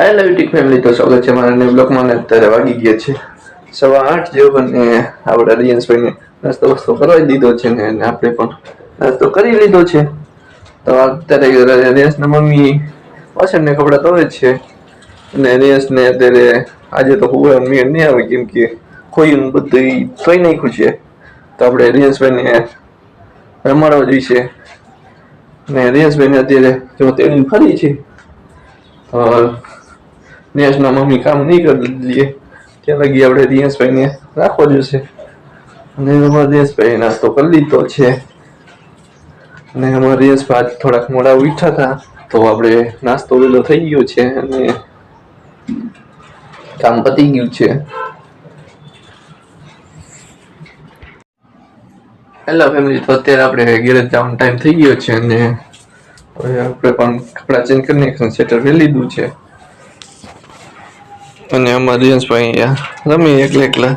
Hello YouTube family તો સ્વાગત છે મારા નવ બ્લોગમાં ને અત્યારે વાગી ગયા છે સવા આઠ જેવો અને આપણા રિયન્સભાઈને નાસ્તો વસ્તો કરવાઈ દીધો છે ને આપણે પણ નાસ્તો કરી લીધો છે. તો અત્યારે રિયન્સના મમ્મી વાસણને કપડાં ધોવે છે અને રિયન્સને અત્યારે આજે તો હું મેળ નહીં આવે કેમ કે ખોયું બધું થઈ નાખ્યું છે. તો આપણે રિયન્સભાઈને રમાડવા જોઈશે. અને રિયન્સભાઈને અત્યારે જો તેની ફરી છે રિયાસના મમ્મી કામ નહીં કરી દઈએ ત્યાં લગી આપણે રિયાસભાઈને રાખવો જોઈશે અને અમારે રિયાસભાઈ નાસ્તો કરી લીધો છે. અને અમારે આજ થોડાક મોડા ઉઠ્યા હતા. તો આપણે નાસ્તો વેલો થઈ ગયો છે અને કામ પતી ગયું છે. હેલો ફેમિલી તો અત્યારે આપણે ગેરેજ જવાનો ટાઈમ થઈ ગયો છે અને આપણે પણ કપડાં ચેન્જ કરીને સેટર પહેરી લીધું છે. અને અમારા રિયન્સભાઈ અહીંયા રમી એકલા એકલા.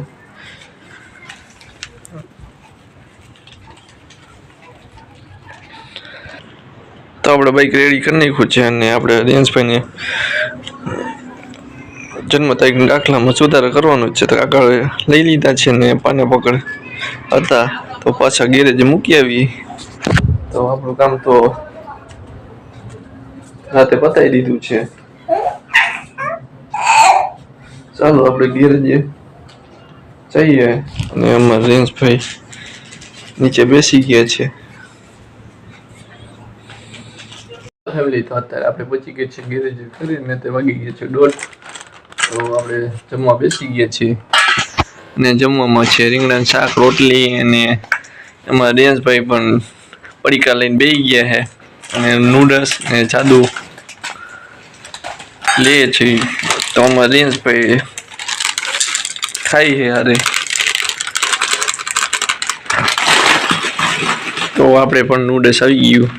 તો આપણે બાઈક રેડી કરી નાખ્યું છે અને આપણે રિયન્સભાઈને જન્મ તારીખના દાખલામાં સુધારો કરવાનો છે. તો આગળ લઈ લીધા છે ને પાને પકડ હતા. તો પાછા ગેરેજ મૂકી આવી તો આપણું કામ તો રાતે પતાવી દીધું છે. ચાલો આપણે ઘેર જઈએ. અને અમારા રેન્સભાઈ નીચે બેસી ગયા છે. ફેમિલી તો અત્યારે આપણે પહોંચી ગયા છીએ ગેરેજે કરીને તે વાગી ગયા છે દોઢ. તો આપણે જમવા બેસી ગયા છીએ. અને જમવામાં છે રીંગણાનું શાક રોટલી અને એમાં રેન્સભાઈ પણ પડીકા લઈને બેસી ગયા છે. અને નૂડલ્સ ને જાદુ લે છે. તો અમારા રેન્સભાઈ ખાઈ છે હારે તો આપણે પણ નૂડલ્સ આવી ગયું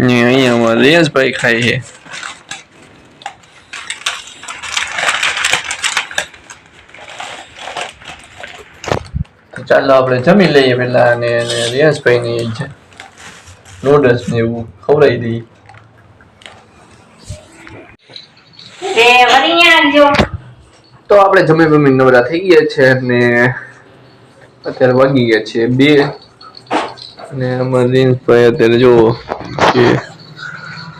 ને અહીંયા અમારે રેન્સભાઈ ખાય છે ચાલો આપણે જમી લઈએ પેલા અને રિયાઝભાઈ ની નૂડલ્સ ને એવું ખવડાવી દઈએ તે વરીને આવજો. તો આપણે જમી બમી નવરા થઈ ગયા છે અને અત્યારે વાગી ગયા છે બે. અને અમારા દિનભાઈ અત્યારે જો કે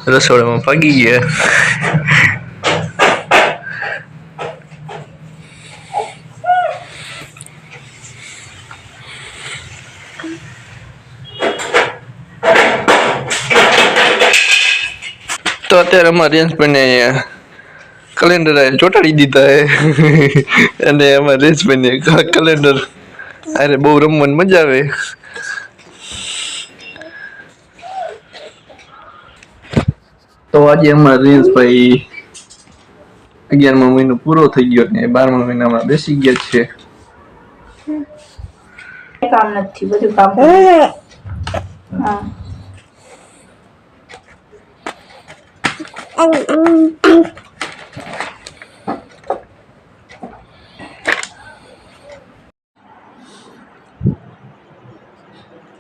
રસોડામાં ભાગી ગયા. તો અત્યારે અમારા રેન્સભાઈને કેલેન્ડર ચોંટાડી દીધા હે. અને એમાં રેન્સભાઈને કેલેન્ડર અરે બહુ રમવાની મજા આવે. તો આજે અમારા રેન્સભાઈ અગિયારમા મહિનો પૂરો થઈ ગયો ને બારમા મહિનામાં બેસી ગયા છે. કામ નથી બધું કામ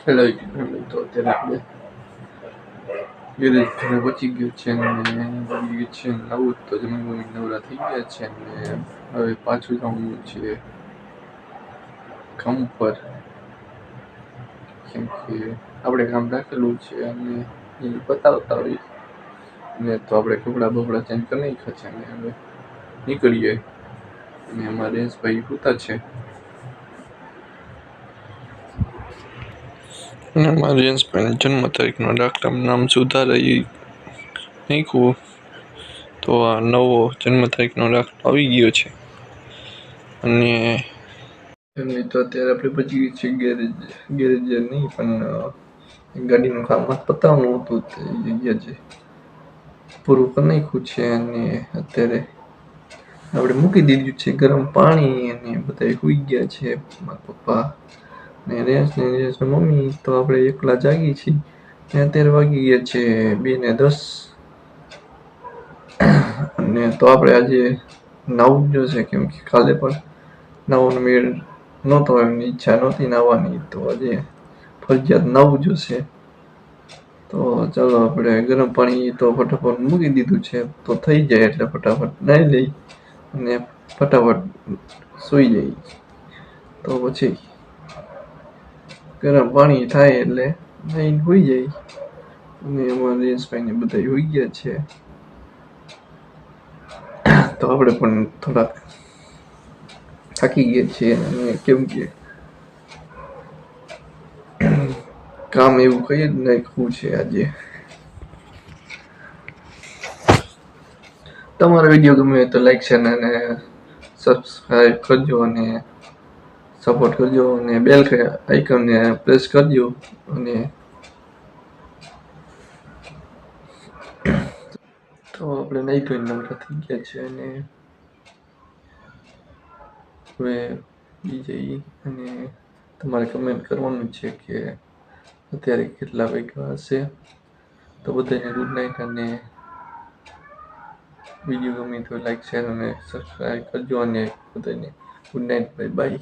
કરું. YouTube હેલો તો અત્યારે આપણે ગેરેજ ઘરે પહોંચી ગયો છે ને વાગી ગયું છે નવું તો જમીન બમીન નવરા થઈ ગયા છે ને હવે પાછું જવાનું છે કામ પર કેમ આપણે કામ રાખેલું છે અને એ બતાવતા હોય ને તો આપણે કપડાં બપડા ચેન્જ કરી નાખ્યા છે ને હવે નીકળીએ અને અમારે રેન્સભાઈ પૂતા છે અને મારા રેન્સભાઈને જન્મ તારીખનો દાખલામાં નામ સુધારાઈ નાખ્યું. તો આ નવો જન્મ તારીખનો દાખલો આવી ગયો છે. અને એમની તો અત્યારે આપણે બચી ગઈ છે ગેરેજ ગેરેજ નહીં, પણ ગાડીનું કામ પતાવવાનું હતું તે જગ્યા છે પૂરું કરી નાખ્યું છે અને અત્યારે આપણે મૂકી દીધું છે ગરમ પાણી અને બધા હોઈ ગયા છે. મારા પપ્પા ને રેસ ને રેસ મમ્મી તો આપણે એકલા જાગી છીએ ને અત્યારે વાગી ગયા છે બે ને દસ અને તો આપણે આજે નાવું જોશે કેમ કે કાલે પણ નાવાનો મેળ નહોતો એમની ઈચ્છા નહોતી નાવાની તો આજે ફરજિયાત નાવું જોશે તો ચાલો આપણે ગરમ પાણી તો ફટાફટ મૂકી દીધું છે તો થઈ જાય એટલે ફટાફટ નાહી લઈ અને ફટાફટ સૂઈ જાય તો પછી ગરમ પાણી થાય એટલે નાઈને હોઈ જાય. અને એમાં રીલ્સભાઈને બધા હોઈ ગયા છે. તો આપણે પણ થોડાક થાકી ગયા છીએ અને કેમ કે કામ એવું કઈ જ નાખ્યું છે આજે. તમારો વીડિયો ગમે તો લાઈક છે અને સબસ્ક્રાઈબ કરજો અને સપોર્ટ કરજો અને બેલ આઇકનને પ્રેસ કરજો અને તો આપણે નહીં ધોઈને નવરા થઈ ગયા છે અને હવે બીજે અને તમારે કમેન્ટ કરવાનું છે કે અત્યારે કેટલા વાગ્યા હશે. તો બધાને ગુડ નાઇટ અને વીડિયો ગમે તો લાઈક શેર અને સબસ્ક્રાઈબ કરજો અને બધાને ગુડ નાઇટ બાય બાય